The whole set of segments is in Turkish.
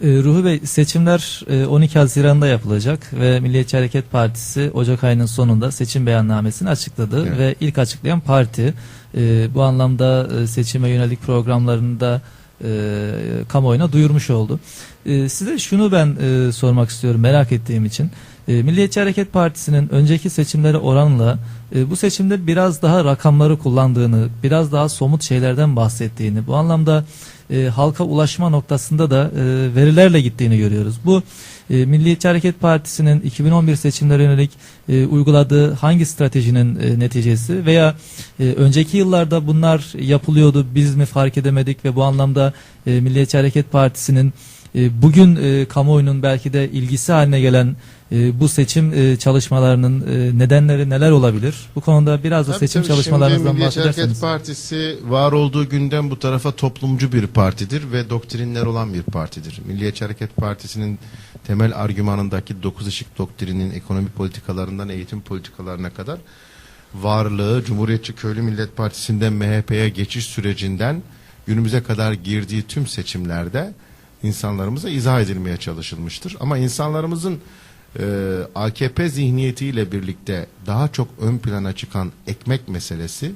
Ee, Ruhi Bey seçimler e, 12 Haziran'da yapılacak ve Milliyetçi Hareket Partisi Ocak ayının sonunda seçim beyannamesini açıkladı Evet. ve ilk açıklayan parti e, bu anlamda e, seçime yönelik programlarını da e, kamuoyuna duyurmuş oldu. E, size şunu ben e, sormak istiyorum merak ettiğim için. E, Milliyetçi Hareket Partisi'nin önceki seçimlere oranla e, bu seçimde biraz daha rakamları kullandığını, biraz daha somut şeylerden bahsettiğini, bu anlamda e, halka ulaşma noktasında da e, verilerle gittiğini görüyoruz. Bu e, Milliyetçi Hareket Partisi'nin 2011 seçimlere yönelik e, uyguladığı hangi stratejinin e, neticesi veya e, önceki yıllarda bunlar yapılıyordu biz mi fark edemedik ve bu anlamda e, Milliyetçi Hareket Partisi'nin e, bugün e, kamuoyunun belki de ilgisi haline gelen e, bu seçim e, çalışmalarının e, nedenleri neler olabilir? Bu konuda biraz da Tabii seçim tabii, çalışmalarınızdan şimdi Milliyetçi Hareket. Partisi var olduğu günden bu tarafa toplumcu bir partidir ve doktrinler olan bir partidir. Milliyetçi Hareket Partisi'nin temel argümanındaki dokuz ışık doktrinin ekonomi politikalarından eğitim politikalarına kadar varlığı Cumhuriyetçi Köylü Millet Partisi'nden MHP'ye geçiş sürecinden günümüze kadar girdiği tüm seçimlerde insanlarımıza izah edilmeye çalışılmıştır. Ama insanlarımızın e, AKP zihniyetiyle birlikte daha çok ön plana çıkan ekmek meselesi,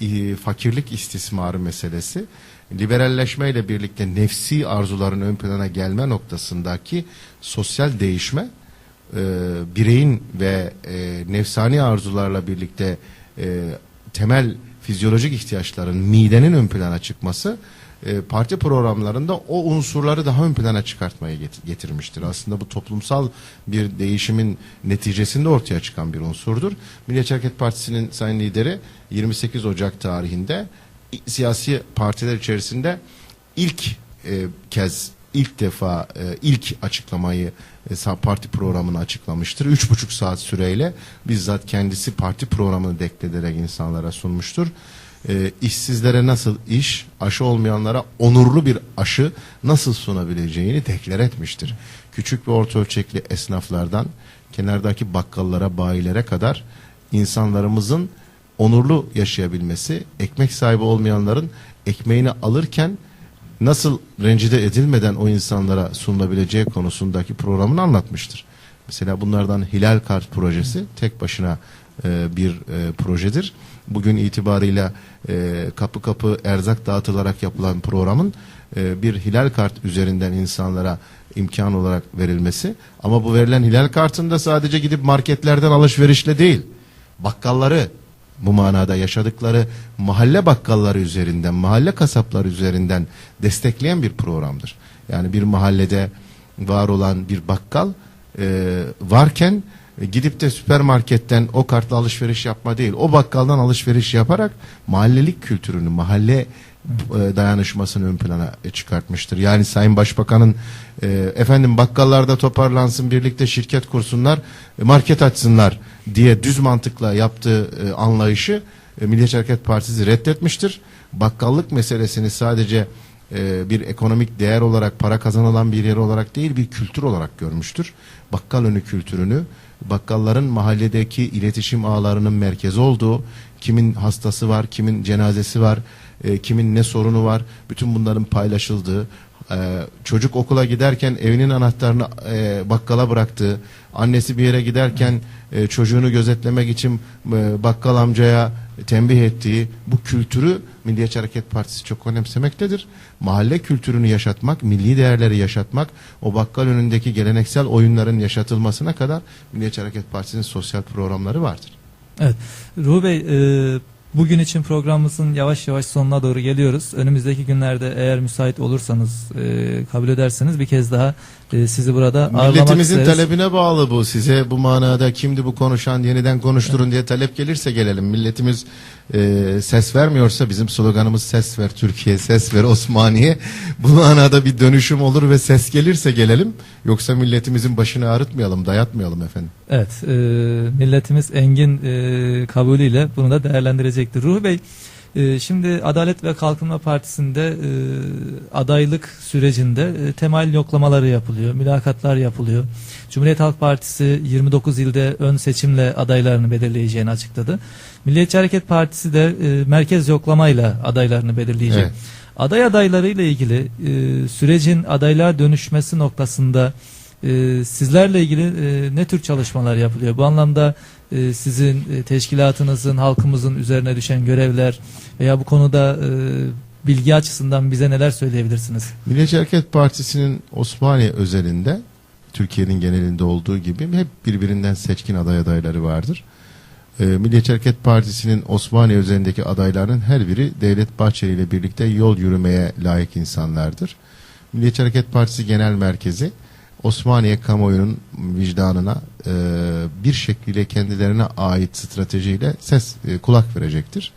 e, fakirlik istismarı meselesi, liberalleşmeyle birlikte nefsi arzuların ön plana gelme noktasındaki sosyal değişme, e, bireyin ve e, nefsani arzularla birlikte e, temel fizyolojik ihtiyaçların midenin ön plana çıkması e, parti programlarında o unsurları daha ön plana çıkartmaya get- getirmiştir. Aslında bu toplumsal bir değişimin neticesinde ortaya çıkan bir unsurdur. Milliyetçi Hareket Partisi'nin sayın lideri 28 Ocak tarihinde siyasi partiler içerisinde ilk e, kez ilk defa e, ilk açıklamayı e, parti programını açıklamıştır. Üç buçuk saat süreyle bizzat kendisi parti programını deklederek insanlara sunmuştur. E, işsizlere nasıl iş, aşı olmayanlara onurlu bir aşı nasıl sunabileceğini deklar etmiştir. Küçük ve orta ölçekli esnaflardan kenardaki bakkallara, bayilere kadar insanlarımızın onurlu yaşayabilmesi, ekmek sahibi olmayanların ekmeğini alırken nasıl rencide edilmeden o insanlara sunulabileceği konusundaki programını anlatmıştır. Mesela bunlardan Hilal Kart projesi tek başına e, bir e, projedir. Bugün itibarıyla e, kapı kapı erzak dağıtılarak yapılan programın bir Hilal Kart üzerinden insanlara imkan olarak verilmesi. Ama bu verilen Hilal Kart'ında sadece gidip marketlerden alışverişle değil, bakkalları, bu manada yaşadıkları mahalle bakkalları üzerinden, mahalle kasapları üzerinden destekleyen bir programdır. Yani bir mahallede var olan bir bakkal e, varken gidip de süpermarketten o kartla alışveriş yapma değil, o bakkaldan alışveriş yaparak mahallelik kültürünü, mahalle e, dayanışmasını ön plana e, çıkartmıştır. Yani Sayın Başbakan'ın e, efendim bakkallarda toparlansın birlikte şirket kursunlar e, market açsınlar diye düz mantıkla yaptığı e, anlayışı e, Milliyetçi Hareket Partisi reddetmiştir. Bakkallık meselesini sadece e, bir ekonomik değer olarak para kazanılan bir yer olarak değil bir kültür olarak görmüştür. Bakkal önü kültürünü bakkalların mahalledeki iletişim ağlarının merkezi olduğu, kimin hastası var, kimin cenazesi var, e, kimin ne sorunu var, bütün bunların paylaşıldığı, e, çocuk okula giderken evinin anahtarını e, bakkala bıraktığı, annesi bir yere giderken e, çocuğunu gözetlemek için e, bakkal amcaya tembih ettiği bu kültürü Milliyetçi Hareket Partisi çok önemsemektedir. Mahalle kültürünü yaşatmak, milli değerleri yaşatmak, o bakkal önündeki geleneksel oyunların yaşatılmasına kadar Milliyetçi Hareket Partisi'nin sosyal programları vardır. Evet. Ruhi Bey, e, bugün için programımızın yavaş yavaş sonuna doğru geliyoruz. Önümüzdeki günlerde eğer müsait olursanız, e, kabul ederseniz bir kez daha e, sizi burada ağırlamak Milletimizin isteriz. talebine bağlı bu. Size bu manada kimdi bu konuşan yeniden konuşturun diye talep gelirse gelelim. Milletimiz e, ses vermiyorsa bizim sloganımız ses ver Türkiye, ses ver Osmaniye. Bu manada bir dönüşüm olur ve ses gelirse gelelim. Yoksa milletimizin başını ağrıtmayalım, dayatmayalım efendim. Evet, e, milletimiz engin e, kabulüyle bunu da değerlendirecektir. Ruhi Bey, e, şimdi Adalet ve Kalkınma Partisi'nde e, adaylık sürecinde e, temel yoklamaları yapılıyor, mülakatlar yapılıyor. Cumhuriyet Halk Partisi 29 ilde ön seçimle adaylarını belirleyeceğini açıkladı. Milliyetçi Hareket Partisi de e, merkez yoklamayla adaylarını belirleyecek. Evet. Aday adayları ile ilgili e, sürecin adaylığa dönüşmesi noktasında e, sizlerle ilgili e, ne tür çalışmalar yapılıyor? Bu anlamda e, sizin e, teşkilatınızın, halkımızın üzerine düşen görevler veya bu konuda e, bilgi açısından bize neler söyleyebilirsiniz? Milliyetçi Hareket Partisi'nin Osmaniye özelinde Türkiye'nin genelinde olduğu gibi hep birbirinden seçkin aday adayları vardır. Ee, Milliyetçi Hareket Partisi'nin Osmaniye özelindeki adayların her biri Devlet Bahçeli ile birlikte yol yürümeye layık insanlardır. Milliyetçi Hareket Partisi Genel Merkezi Osmaniye kamuoyunun vicdanına e, bir şekilde kendilerine ait stratejiyle ses e, kulak verecektir.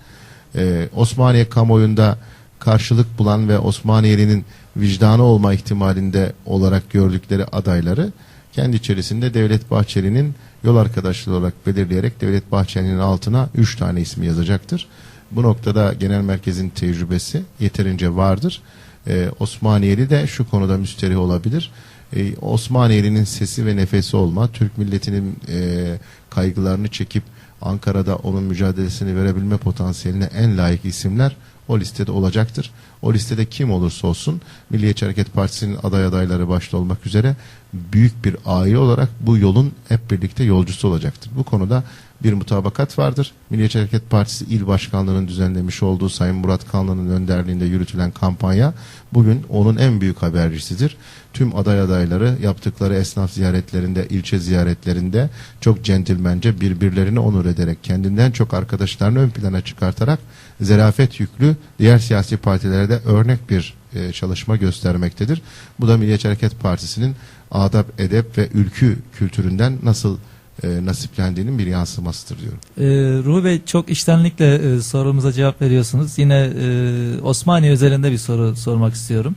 Ee, Osmaniye kamuoyunda karşılık bulan ve Osmaniye'nin vicdanı olma ihtimalinde olarak gördükleri adayları kendi içerisinde Devlet Bahçeli'nin yol arkadaşlığı olarak belirleyerek Devlet Bahçeli'nin altına 3 tane ismi yazacaktır. Bu noktada genel merkezin tecrübesi yeterince vardır. Ee, Osmaniyeli de şu konuda müsterih olabilir. Ee, Osmaniyeli'nin sesi ve nefesi olma, Türk milletinin e, kaygılarını çekip Ankara'da onun mücadelesini verebilme potansiyeline en layık isimler o listede olacaktır. O listede kim olursa olsun Milliyetçi Hareket Partisi'nin aday adayları başta olmak üzere büyük bir aile olarak bu yolun hep birlikte yolcusu olacaktır. Bu konuda bir mutabakat vardır. Milliyetçi Hareket Partisi İl Başkanlığı'nın düzenlemiş olduğu Sayın Murat Kanlı'nın önderliğinde yürütülen kampanya bugün onun en büyük habercisidir. Tüm aday adayları yaptıkları esnaf ziyaretlerinde, ilçe ziyaretlerinde çok centilmence birbirlerini onur ederek, kendinden çok arkadaşlarını ön plana çıkartarak zerafet yüklü diğer siyasi partilere de örnek bir e, çalışma göstermektedir. Bu da Milliyetçi Hareket Partisi'nin adab, edep ve ülkü kültüründen nasıl e, nasiplendiğinin bir yansımasıdır diyorum. Ee, Ruhi Bey çok iştenlikle e, sorumuza cevap veriyorsunuz. Yine e, Osmaniye özelinde bir soru sormak istiyorum.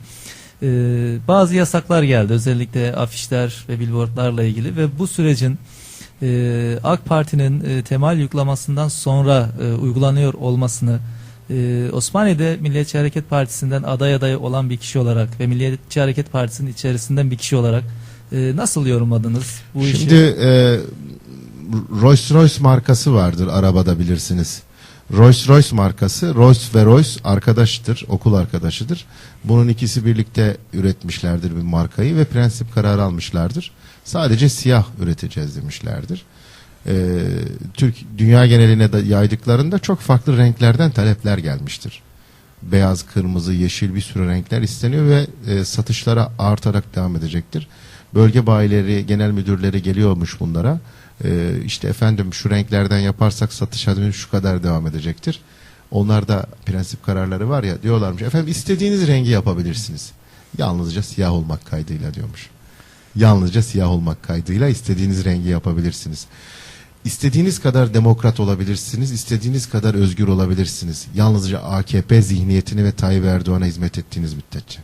Ee, bazı yasaklar geldi özellikle afişler ve billboardlarla ilgili ve bu sürecin e, AK Parti'nin e, temel yüklemasından sonra e, uygulanıyor olmasını e, Osmaniye'de Milliyetçi Hareket Partisi'nden aday adayı olan bir kişi olarak ve Milliyetçi Hareket Partisi'nin içerisinden bir kişi olarak e, nasıl yorumladınız bu işi? Şimdi e, Rolls Royce markası vardır arabada bilirsiniz. Rolls Royce markası Rolls ve Royce arkadaştır, okul arkadaşıdır. Bunun ikisi birlikte üretmişlerdir bir markayı ve prensip kararı almışlardır. Sadece siyah üreteceğiz demişlerdir. Ee, Türk dünya geneline de yaydıklarında çok farklı renklerden talepler gelmiştir. Beyaz, kırmızı, yeşil bir sürü renkler isteniyor ve e, satışlara artarak devam edecektir. Bölge bayileri, genel müdürleri geliyormuş bunlara. Ee, işte efendim şu renklerden yaparsak satış hacmi şu kadar devam edecektir. Onlar da prensip kararları var ya diyorlarmış efendim istediğiniz rengi yapabilirsiniz. Yalnızca siyah olmak kaydıyla diyormuş. Yalnızca siyah olmak kaydıyla istediğiniz rengi yapabilirsiniz. İstediğiniz kadar demokrat olabilirsiniz, istediğiniz kadar özgür olabilirsiniz. Yalnızca AKP zihniyetini ve Tayyip Erdoğan'a hizmet ettiğiniz müddetçe.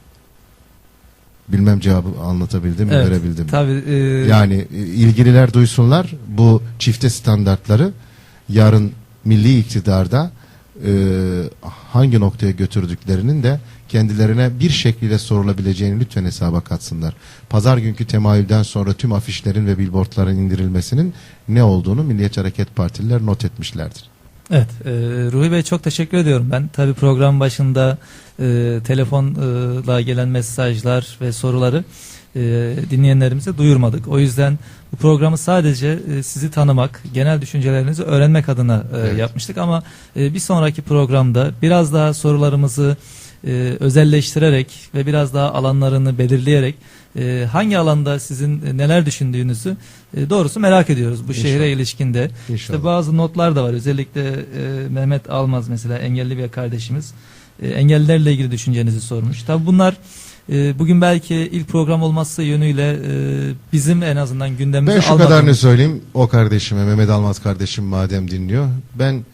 Bilmem cevabı anlatabildim mi, Evet, verebildim mi? Tabii, e, Yani e, ilgililer duysunlar bu çifte standartları yarın milli iktidarda e, hangi noktaya götürdüklerinin de kendilerine bir şekilde sorulabileceğini lütfen hesaba katsınlar. Pazar günkü temayülden sonra tüm afişlerin ve billboardların indirilmesinin ne olduğunu Milliyetçi Hareket Partililer not etmişlerdir. Evet, e, Ruhi Bey çok teşekkür ediyorum. Ben tabii program başında e, telefonla gelen mesajlar ve soruları e, dinleyenlerimize duyurmadık. O yüzden bu programı sadece e, sizi tanımak, genel düşüncelerinizi öğrenmek adına e, Evet. yapmıştık. Ama e, bir sonraki programda biraz daha sorularımızı e, özelleştirerek ve biraz daha alanlarını belirleyerek e, hangi alanda sizin e, neler düşündüğünüzü e, doğrusu merak ediyoruz bu İnşallah. şehre ilişkinde. İnşallah. İşte bazı notlar da var. Özellikle e, Mehmet Almaz mesela engelli bir kardeşimiz. E, engellilerle ilgili düşüncenizi sormuş. Tabi bunlar e, bugün belki ilk program olması yönüyle e, bizim en azından gündemimize Ben şu almadığımız- kadarını söyleyeyim o kardeşime Mehmet Almaz kardeşim madem dinliyor. Ben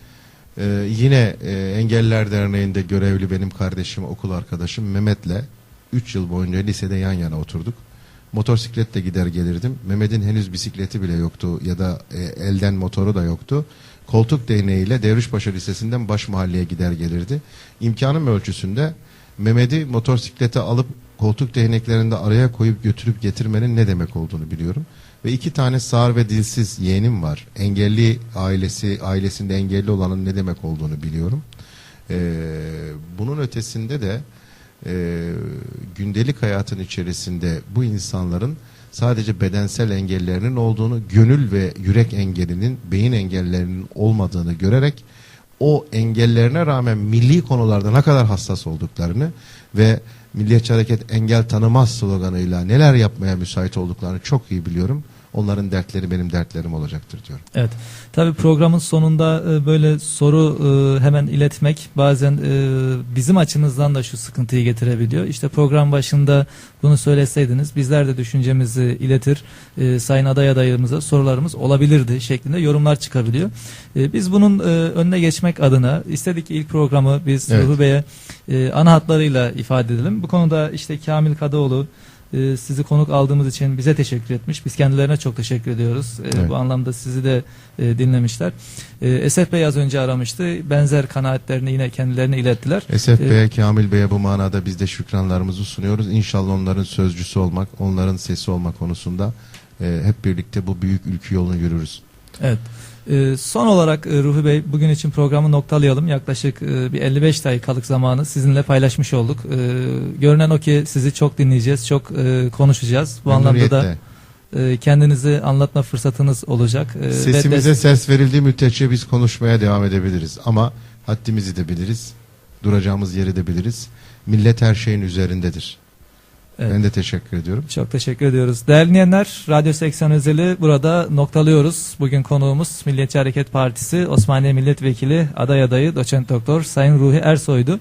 e, yine e, Engelliler Derneği'nde görevli benim kardeşim okul arkadaşım Mehmet'le 3 yıl boyunca lisede yan yana oturduk. Motosikletle gider gelirdim. Mehmet'in henüz bisikleti bile yoktu ya da e, elden motoru da yoktu. Koltuk değneğiyle Devrişpaşa Lisesi'nden baş mahalleye gider gelirdi. İmkanım ölçüsünde Mehmet'i motosiklete alıp koltuk değneklerinde araya koyup götürüp getirmenin ne demek olduğunu biliyorum. Ve iki tane sağır ve dilsiz yeğenim var. Engelli ailesi, ailesinde engelli olanın ne demek olduğunu biliyorum. Ee, bunun ötesinde de e, gündelik hayatın içerisinde bu insanların sadece bedensel engellerinin olduğunu, gönül ve yürek engelinin, beyin engellerinin olmadığını görerek o engellerine rağmen milli konularda ne kadar hassas olduklarını ve Milliyetçi Hareket engel tanımaz sloganıyla neler yapmaya müsait olduklarını çok iyi biliyorum. Onların dertleri benim dertlerim olacaktır diyorum. Evet. Tabii programın sonunda e, böyle soru e, hemen iletmek bazen e, bizim açımızdan da şu sıkıntıyı getirebiliyor. İşte program başında bunu söyleseydiniz bizler de düşüncemizi iletir. Sayın aday adayımıza sorularımız olabilirdi şeklinde yorumlar çıkabiliyor. Biz bunun önüne geçmek adına istedik ki ilk programı biz Evet. Ruhu Bey'e ana hatlarıyla ifade edelim. Bu konuda işte Kamil Kadıoğlu e, sizi konuk aldığımız için bize teşekkür etmiş. Biz kendilerine çok teşekkür ediyoruz. E, Evet. Bu anlamda sizi de e, dinlemişler. E, Esef Bey az önce aramıştı. Benzer kanaatlerini yine kendilerine ilettiler. Esef. Bey'e, Kamil Bey'e bu manada biz de şükranlarımızı sunuyoruz. İnşallah onların sözcüsü olmak, onların sesi olmak konusunda e, hep birlikte bu büyük ülkü yolunu yürürüz. Evet. E, son olarak e, Ruhi Bey bugün için programı noktalayalım. Yaklaşık e, bir 55 dakikalık zamanı sizinle paylaşmış olduk. E, görünen o ki sizi çok dinleyeceğiz, çok e, konuşacağız. Bu anlamda da e, kendinizi anlatma fırsatınız olacak. E, ve Sesimize ses verildiği müddetçe biz konuşmaya devam edebiliriz. Ama haddimizi de biliriz. Duracağımız yeri de biliriz. Millet her şeyin üzerindedir. Evet. Ben de teşekkür ediyorum. Çok teşekkür ediyoruz. Değerli dinleyenler, Radyo 80 özeli burada noktalıyoruz. Bugün konuğumuz Milliyetçi Hareket Partisi Osmaniye Milletvekili aday adayı doçent doktor Sayın Ruhi Ersoy'du.